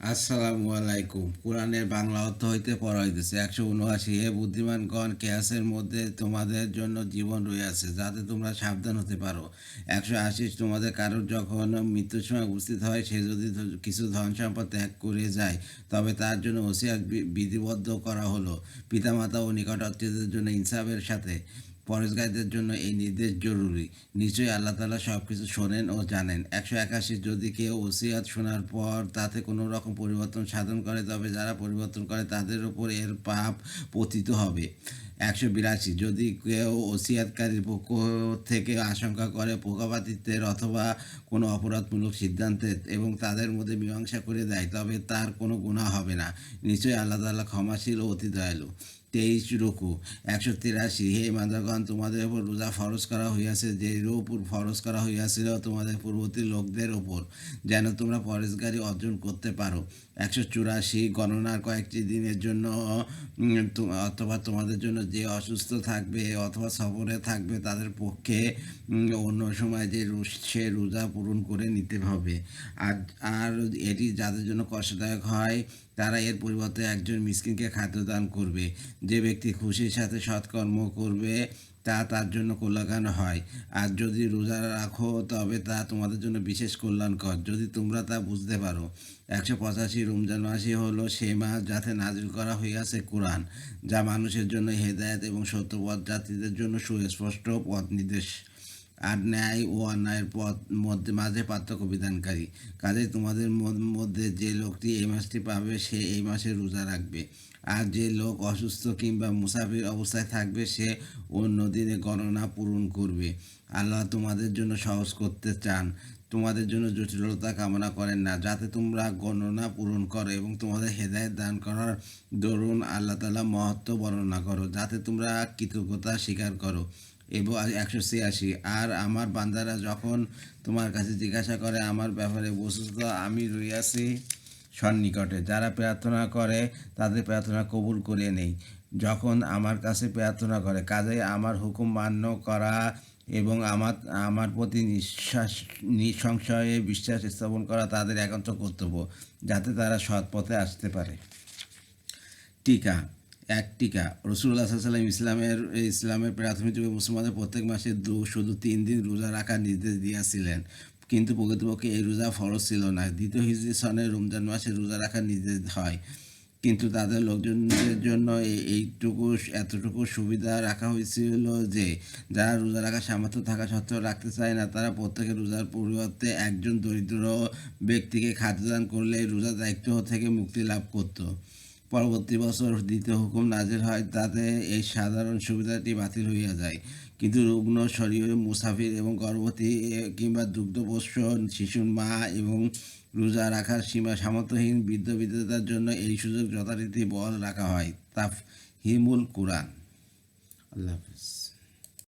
আসসালামু আলাইকুম কোরআনের বাংলা অর্থ হইতে পড়া হইতেছে একশো উনআশি। হে বুদ্ধিমানগণ, কেয়াসের মধ্যে তোমাদের জন্য জীবন রয়েছে যাতে তোমরা সাবধান হতে পারো। একশো আশি তোমাদের কারোর যখন মৃত্যুর সময় উপস্থিত হয়, সে যদি কিছু ধন সম্পদ ত্যাগ করে যায়, তবে তার জন্য ওসিয়াত বি- বিধিবদ্ধ করা হলো। পিতামাতা ও নিকটাত্মীয়দের জন্য ইনসাফের সাথে পরেশগারীদের জন্য এই নির্দেশ জরুরি। নিশ্চয়ই আল্লাহ তালা সব কিছু শোনেন ও জানেন। একশো একাশি যদি কেউ ওসিয়াত শোনার পর তাতে কোনো রকম পরিবর্তন সাধন করে, তবে যারা পরিবর্তন করে তাদের উপর এর পাপ পতিত হবে। একশো বিরাশি যদি কেউ ওসিয়াতকারীর পক্ষ থেকে আশঙ্কা করে পোকাপাতিত্বের অথবা কোনো অপরাধমূলক সিদ্ধান্তের এবং তাদের মধ্যে মীমাংসা করে দেয়, তবে তার কোনো গুণা হবে না। নিশ্চয়ই আল্লাহ তাল্লাহ ক্ষমাশীল ও অতি দয়ালু। তেইশ রুকু, একশো তিরাশি। হে মাদাগণ তোমাদের উপর রোজা ফরজ করা হইয়াছে, যে উপর ফরজ করা হইয়াছিল তোমাদের পূর্ববর্তী লোকদের ওপর যেন তোমরা পরেশগারি অর্জন করতে পারো। একশো চুরাশি, গণনার কয়েকটি দিনের জন্য অথবা তোমাদের জন্য যে অসুস্থ থাকবে অথবা সফরে থাকবে, তাদের পক্ষে অন্য সময় যে সে রোজা পূরণ করে নিতে হবে। আর আর এটি যাদের জন্য কষ্টদায়ক হয়, তারা এর পরিবর্তে একজন মিসকিনকে খাদ্যদান করবে। যে ব্যক্তি খুশির সাথে সৎকর্ম করবে, তা তার জন্য কল্যাণ হয়। আর যদি রোজা রাখো, তবে তা তোমাদের জন্য বিশেষ কল্যাণকর। যদি তোমরা তা বুঝতে পারো, একশো পঁচাশি রমজান মাসই হলো সে মাস যাতে নাজিল করা হইয়াছে কোরআন, যা মানুষের জন্য হেদায়ত এবং সত্যপথ জাতিদের জন্য সুস্পষ্ট পথ নির্দেশ আর ন্যায় ও অন্যায়ের পথ মধ্যে মাঝে পার্থক্য বিধানকারী। কাজে তোমাদের মধ্যে যে লোকটি এই মাসটি পাবে, সে এই মাসে রোজা রাখবে। আর যে লোক অসুস্থ কিংবা মুসাফির অবস্থায় থাকবে, সে অন্য দিনে গণনা পূরণ করবে। আল্লাহ তোমাদের জন্য সহজ করতে চান। তোমাদের জন্য জটিলতা কামনা করেন না, যাতে তোমরা গণনা পূরণ করো এবং তোমাদের হেদায়েত দান করার দরুন আল্লাহ তালা মহত্ব বর্ণনা করো, যাতে তোমরা কৃতজ্ঞতা স্বীকার করো। এবং একশো ছিয়াশি। আর আমার বান্দারা যখন তোমার কাছে জিজ্ঞাসা করে আমার ব্যাপারে বস্তুত আমি রইয়াছি সন্নিকটে। যারা প্রার্থনা করে, তাদের প্রার্থনা কবুল করে নেই। যখন আমার কাছে প্রার্থনা করে, কাজে আমার হুকুম মান্য করা এবং আমার আমার প্রতি নিঃশ্বাস, নিঃসংশয়ে বিশ্বাস স্থাপন করা তাদের একান্ত কর্তব্য, যাতে তারা সৎ পথে আসতে পারে। টিকা। এক টিকা রসুল্লাহ সাল্লাম ইসলামের ইসলামের প্রাথমিক যুগে মুসলমানদের প্রত্যেক মাসে দু- শুধু তিন দিন রোজা রাখার নির্দেশ দিয়েছিলেন। কিন্তু প্রকৃতপক্ষে এই রোজা ফরজ ছিল না। দ্বিতীয় হিজরি সনে রমজান মাসে রোজা রাখার নির্দেশ হয়। কিন্তু তাদের লোকজনদের জন্য এইটুকু, এতটুকু সুবিধা রাখা হয়েছিল যে, যারা রোজা রাখার সামর্থ্য থাকা সত্ত্বেও রাখতে চায় না, তারা প্রত্যেকে রোজার পরিবর্তে একজন দরিদ্র ব্যক্তিকে খাদ্যদান করলে রোজার দায়িত্ব থেকে মুক্তি লাভ করত। পরবর্তী বছর দ্বিতীয় হুকুম নাজির হয়, তাতে এই সাধারণ সুবিধাটি বাতিল হইয়া যায়। কিন্তু রুগ্ন শরীর মুসাফির এবং গর্ভবতী কিংবা দুগ্ধপোষ্য শিশুর মা এবং রোজা রাখার সীমা সামর্থ্যহীন বৃদ্ধ বিদ্যতার জন্য এই সুযোগ যথারীতি বল রাখা হয়। তাফ হিমুল কুরআন। আল্লাহ হাফিজ।